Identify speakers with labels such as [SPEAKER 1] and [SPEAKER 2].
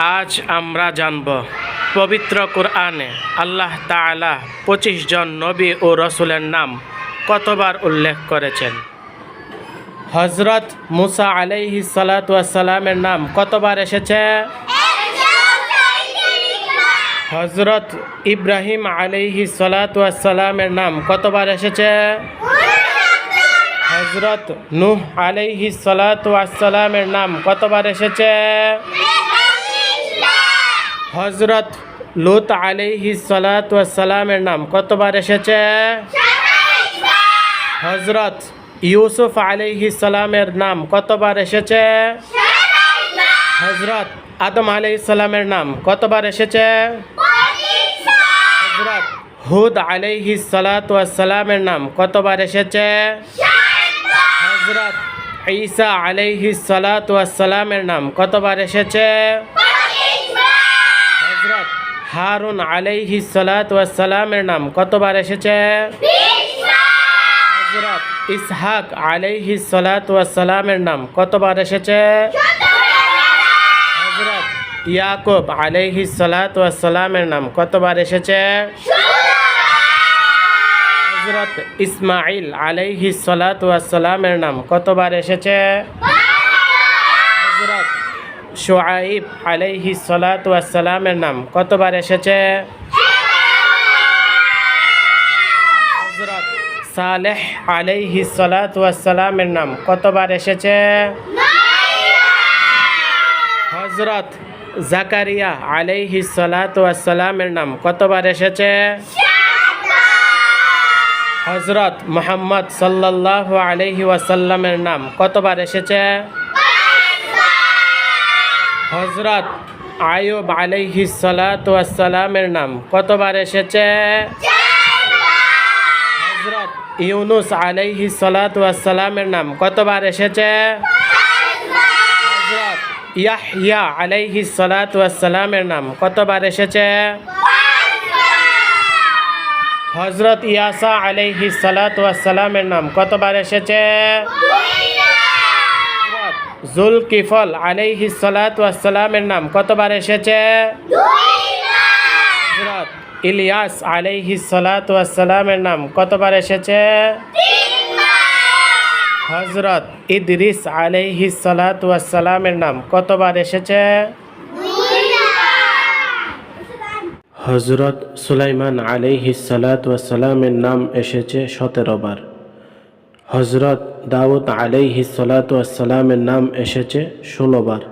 [SPEAKER 1] আজ আমরা জানব পবিত্র কোরআনে আল্লাহ তাআলা পঁচিশ জন নবী ও রসুলের নাম কতবার উল্লেখ করেছেন? হজরত মুসা আলাইহি সালামের নাম কতবার এসেছে? হজরত ইব্রাহিম আলাইহি সালামের নাম কতবার এসেছে? হজরত নূহ আলাইহি সালামের নাম কতবার এসেছে? হজরত লুত আলাইহি সালামের নাম কতবার এসেছে? হজরত ইউসুফ আলাইহি সালামের নাম কতবার এসেছে? হজরত আদম আলাইহি সালামের নাম কতবার এসেছে? হজরত হুদ আলাইহি সালামের নাম কতবার এসেছে? হজরত ঈসা আলাইহি সালামের নাম কতবার এসেছে? হারুন আলাইহি সালামের নাম কতবার এসেছে? হজরত ইসহাক আলাইহি সালামের নাম কতবার এসেছে? হজরত ইয়াকুব আলাইহি সালামের নাম কতবার এসেছে? হজরত ইসমাইল আলাইহি সালামের নাম কতবার এসেছে? শোয়াইব আলাইহি সালামের নাম। কতবার এসেছে? হজরত সালেহ আলাইহি সালামের নাম। কতবার এসেছে? হজরত জাকারিয়া আলাইহি সালামের নাম। কতবার এসেছে? হজরত মোহাম্মদ সাল্লাহ আলহি ওয়াসাল্লামের নাম। কতবার এসেছে? হজরত আয়ুব আলাইহি সালামের নাম কতবার এসেছে? হজরত ইউনুস আলাইহি সালামের নাম কতবার এসেছে? হজরত ইয়াহইয়া আলাইহি সালামের নাম কতবার এসেছে? হজরত ইয়াসা আলাইহি সালামের নাম কতবার এসেছে? জুল কিফল আলাইহি সালামের নাম কতবার এসেছে? হজরত ইলিয়াস আলাইহি সালামের নাম কতবার এসেছে? হজরত ইদরিস আলাইহি সালামের নাম কতবার এসেছে? হজরত সুলাইমান আলাইহি সালামের নাম এসেছে সতেরো বার। হজরত দাউদ আলাইহি সালামের নাম এসেছে ষোলো বার।